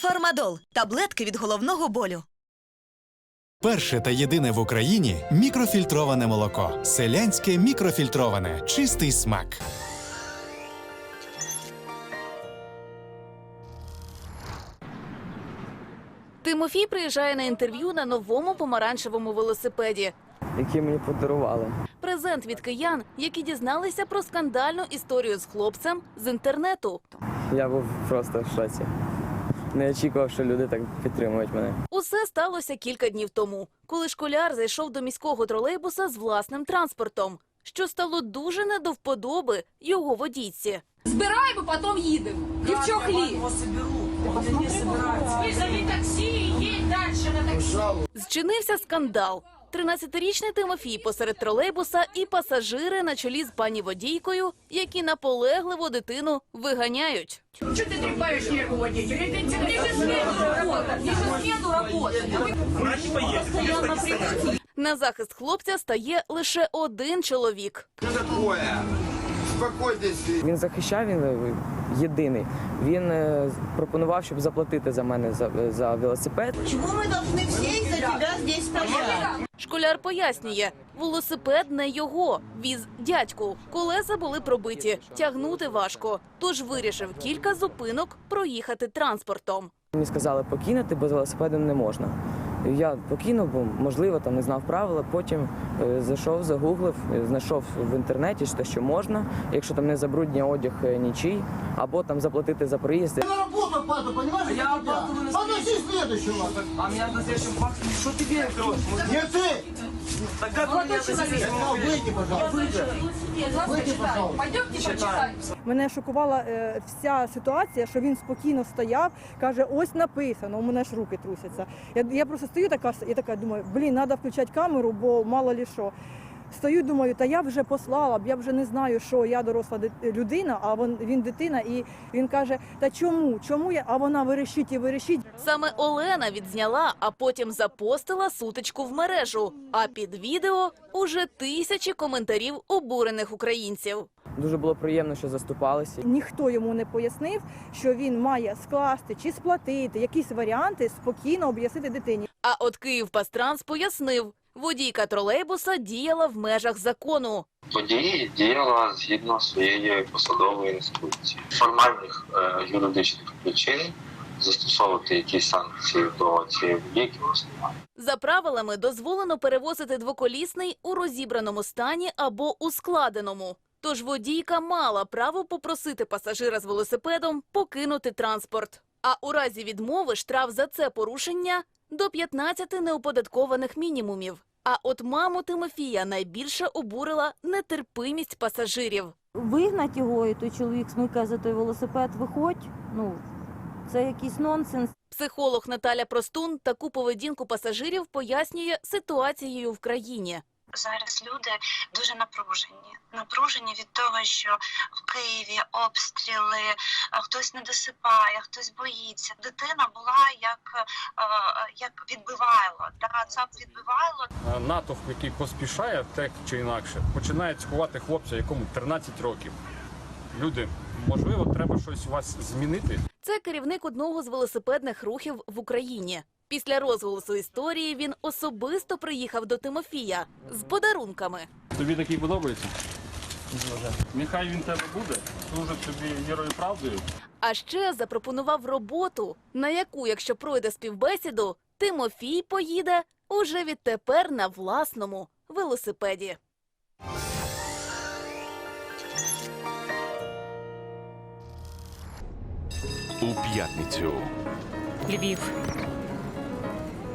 Фармадол таблетки від головного болю. Перше та єдине в Україні мікрофільтроване молоко. Селянське мікрофільтроване. Чистий смак. Тимофій приїжджає на інтерв'ю на новому помаранчевому велосипеді. які мені подарували. Презент від киян, які дізналися про скандальну історію з хлопцем з інтернету. Я був просто в шоці. Не очікував, що люди так підтримують мене. Усе сталося кілька днів тому, коли школяр зайшов до міського тролейбуса з власним транспортом, що стало дуже не до вподоби його водійці. Збираємо, потім їдемо. Дівчохлі. Визови таксі і їдь далі на таксі. Зчинився скандал. 13-річний Тимофій посеред тролейбуса і пасажири на чолі з пані водійкою, які наполегливо дитину виганяють. Чого ти тріпаєш нерву водителю? Ти не же смену работать, не же смену работать. На захист хлопця стає лише один чоловік. Він захищав, він е, єдиний. Він е, пропонував, щоб заплатити за мене за, за велосипед. Почему мы должны все из-за тебя здесь стоять? Школяр пояснює, велосипед не його, віз дядьку. Колеса були пробиті, тягнути важко. Тож вирішив кілька зупинок проїхати транспортом. Мені сказали, покинути без велосипеду не можна. Я покинув, бо можливо там не знав правила. Потім е, зайшов, загуглив, е, знайшов в інтернеті, що, що можна, якщо там не забруднює одяг е, нічий, або там заплатити за проїзд На работу, папа, понимаешь? Я Подожди следующего. А мене на следующем факте, що тобі Не ты. Молодой человек. Выйди, пожалуйста. Выйди, пожалуйста. Пойдемте почитаем. Мене шокувала е, вся ситуація, що він спокійно стояв, каже, ось написано, у мене ж руки трусяться. Я, я просто стою така, я така думаю, блін, треба включати камеру, бо мало лі що. Стою, думаю, та я вже послала б, я вже не знаю, що я доросла людина, а він, він дитина, і він каже, та чому? Чому я? А вона вирішить і вирішить. Саме Олена відзняла, а потім запостила сутичку в мережу. А під відео уже тисячі коментарів обурених українців. Дуже було приємно, що заступалися. Ніхто йому не пояснив, що він має скласти чи сплатити якісь варіанти, спокійно об'яснити дитині. А от Київпастранс пояснив, водійка тролейбуса діяла в межах закону. Водії діяла згідно своєї посадової інструкції. Формальних е, юридичних причин застосовувати якісь санкції до цієї водійки у нас немає. За правилами дозволено перевозити двоколісний у розібраному стані або у складеному. Тож водійка мала право попросити пасажира з велосипедом покинути транспорт. А у разі відмови штраф за це порушення до 15 неоподаткованих мінімумів. А от маму Тимофія найбільше обурила нетерпимість пасажирів. вигнать його, і той чоловік смикає за той велосипед, виходь. Ну, це якийсь нонсенс. Психолог Наталя Простун таку поведінку пасажирів пояснює ситуацією в країні. Зараз люди дуже напружені. Напружені від того, що в Києві обстріли, хтось не досипає, хтось боїться. Дитина була як, е, як відбивайло. ЦАП відбивайло. Е, натовп, який поспішає так чи інакше, починає цькувати хлопця, якому 13 років. Люди, можливо, треба щось у вас змінити. Це керівник одного з велосипедних рухів в Україні. Після розголосу історії він особисто приїхав до Тимофія з подарунками. Тобі такий подобається? Нехай він тебе буде, служить тобі вірою правдою. А ще запропонував роботу, на яку, якщо пройде співбесіду, Тимофій поїде уже відтепер на власному велосипеді. У п'ятницю. Львів.